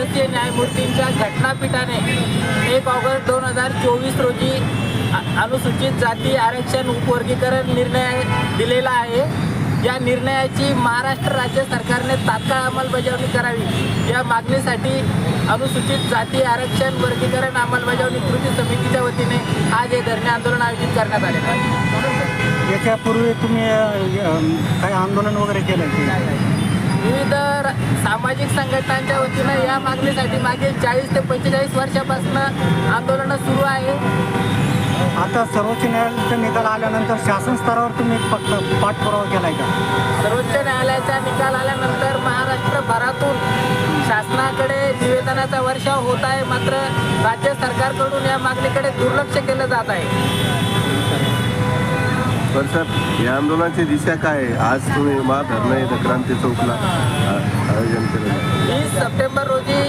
सदस्यीय न्यायमूर्तींच्या घटनापीठाने एक ऑगस्ट दोन हजार चोवीस रोजी अनुसूचित जाती आरक्षण उपवर्गीकरण निर्णय दिलेला आहे. या निर्णयाची महाराष्ट्र राज्य सरकारने तात्काळ अंमलबजावणी करावी. या मागणीसाठी अनुसूचित जाती आरक्षण वर्गीकरण अंमलबजावणी कृती समितीच्या वतीने आज हे धरणे आंदोलन आयोजित करण्यात आले. याच्यापूर्वी तुम्ही काय काही आंदोलन वगैरे केलं विविध सामाजिक संघटनांच्या वतीनं या मागणीसाठी मागे चाळीस ते पंचेचाळीस वर्षापासून आंदोलनं सुरू आहे. आता सर्वोच्च न्यायालयाचा निकाल आल्यानंतर शासन स्तरावर तुम्ही फक्त पाठपुरावा केलाय का? सर्वोच्च न्यायालयाचा निकाल आल्यानंतर महाराष्ट्रभरातून शासनाकडे निवेदनाचा वर्षाव होत आहे. मात्र राज्य सरकारकडून या मागणीकडे दुर्लक्ष केलं जात आहे. पण सर या आंदोलनाची दिशा काय आहे? आज तुम्ही महाधरणं इथं क्रांती चौकला आयोजन केलं वीस सप्टेंबर रोजी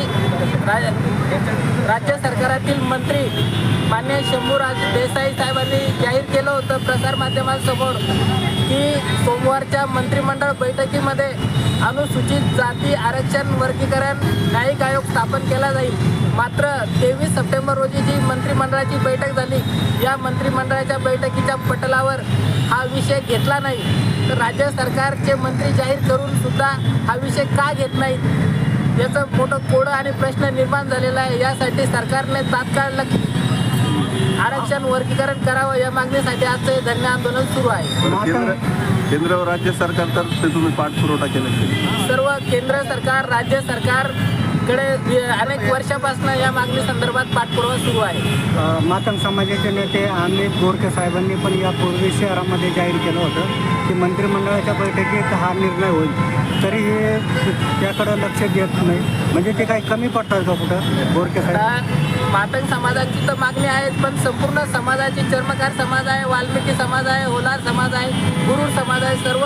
रा- राज्य सरकारातील मंत्री मान्य शंभूराज देसाई साहेबांनी जाहीर केलं होतं प्रसारमाध्यमांसमोर की सोमवारच्या मंत्रिमंडळ बैठकीमध्ये अनुसूचित जाती आरक्षण वर्गीकरण न्यायिक आयोग स्थापन केला जाईल. मात्र तेवीस सप्टेंबर रोजी जी मंत्रिमंडळाची बैठक झाली या मंत्रिमंडळाच्या बैठकीच्या पटलावर हा विषय घेतला नाही. तर राज्य सरकारचे मंत्री जाहीर करून सुद्धा हा विषय का घेत नाहीत? याचं मोठं कोडं आणि प्रश्न निर्माण झालेला आहे. यासाठी सरकारने तात्काळ आरक्षण वर्गीकरण करावं या मागणीसाठी आजचं हे धरणे आंदोलन सुरू आहे. केंद्र केंद्र व राज्य सरकारतर्फे तुम्ही पाठपुरवठा केला. सर्व केंद्र सरकार राज्य सरकारकडे वि- अनेक वर्षापासून या मागणी संदर्भात पाठपुरावा सुरू आहे. मातंग समाजाचे नेते अमित गोरखे साहेबांनी पण यापूर्वी शहरामध्ये जाहीर केलं होतं की मंत्रिमंडळाच्या बैठकीत हा निर्णय होईल. तरी हे त्याकडं लक्ष देत नाही. म्हणजे ते काही कमी पडतात का कुठं? गोरखे साहेब? मातंग समाजाची तर मागणी आहे पण संपूर्ण समाजाची चर्मकार समाज आहे वाल्मिकी समाज आहे होलार समाज आहे गुरुर समाज आहे सर्व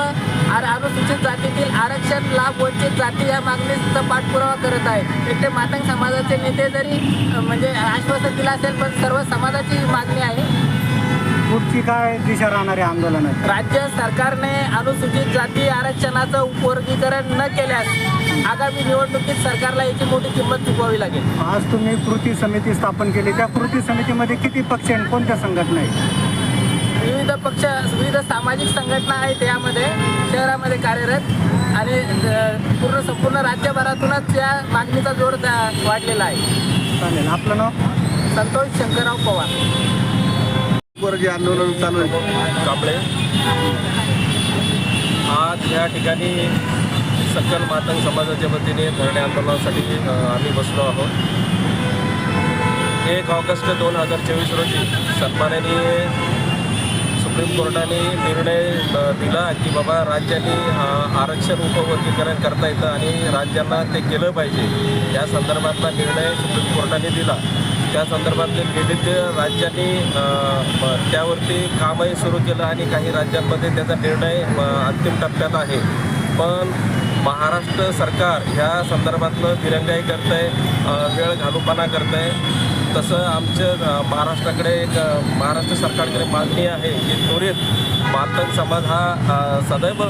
अनुसूचित जातीतील आरक्षण लाभ वंचित जाती या मागणीचा पाठपुरावा करत आहे एकटे मातंग समाजाचे नेते जरी म्हणजे आश्वासन दिलं असेल पण सर्व समाजाची मागणी आहे. पुढची काय दिशा राहणार आहे आंदोलनात राज्य सरकारने अनुसूचित जाती आरक्षणाचं उपवर्गीकरण न केल्यास आगामी निवडणुकीत सरकारला याची मोठी किंमत चुकवावी लागेल. आज तुम्ही कृती समिती स्थापन केली. त्या कृती समितीमध्ये किती पक्ष आणि कोणत्या संघटना आहेत? विविध पक्ष विविध सामाजिक संघटना आहेत यामध्ये. शहरामध्ये कार्यरत आणि पूर्ण संपूर्ण राज्यभरातूनच या मागणीचा जोर त्या- वाढलेला आहे. चालेल. आपलं नाव? संतोष शंकरराव पवार. वर जे आंदोलन चालू आहे. कांबळे. आज या ठिकाणी सकल मातंग समाजाच्या वतीने धरणे आंदोलनासाठी आम्ही बसलो आहोत. एक ऑगस्ट दोन हजार चोवीस रोजी सन्माननीय सुप्रीम कोर्टाने निर्णय दिला की बाबा राज्यांनी आरक्षण उपवर्गीकरण करता येतं आणि राज्यांना ते केलं पाहिजे. या संदर्भातला निर्णय सुप्रीम कोर्टाने दिला. त्या संदर्भातले विविध राज्यांनी त्यावरती कामही सुरू केलं आणि काही राज्यांमध्ये त्याचा निर्णय अंतिम टप्प्यात आहे. पण महाराष्ट्र सरकार ह्या संदर्भातलं दिरंगाई करत आहे वेळ घालूपणा करत आहे तसं आमचं महाराष्ट्राकडे एक महाराष्ट्र सरकारकडे मागणी आहे की त्वरित मातंग समाज हा सदैव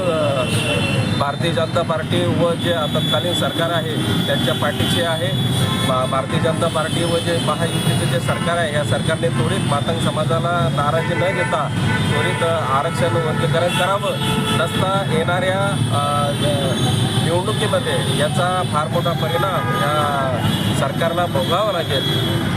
भारतीय जनता पार्टी व जे तत्कालीन सरकार आहे त्यांच्या पाठीचे आहे. भारतीय जनता पार्टी व जे महायुतीचे जे सरकार आहे या सरकारने त्वरित मातंग समाजाला नाराजी न घेता त्वरित आरक्षण वर्गीकरण करावं. नसता येणाऱ्या निवडणुकीमध्ये याचा फार मोठा परिणाम या सरकारला भोगावा लागेल.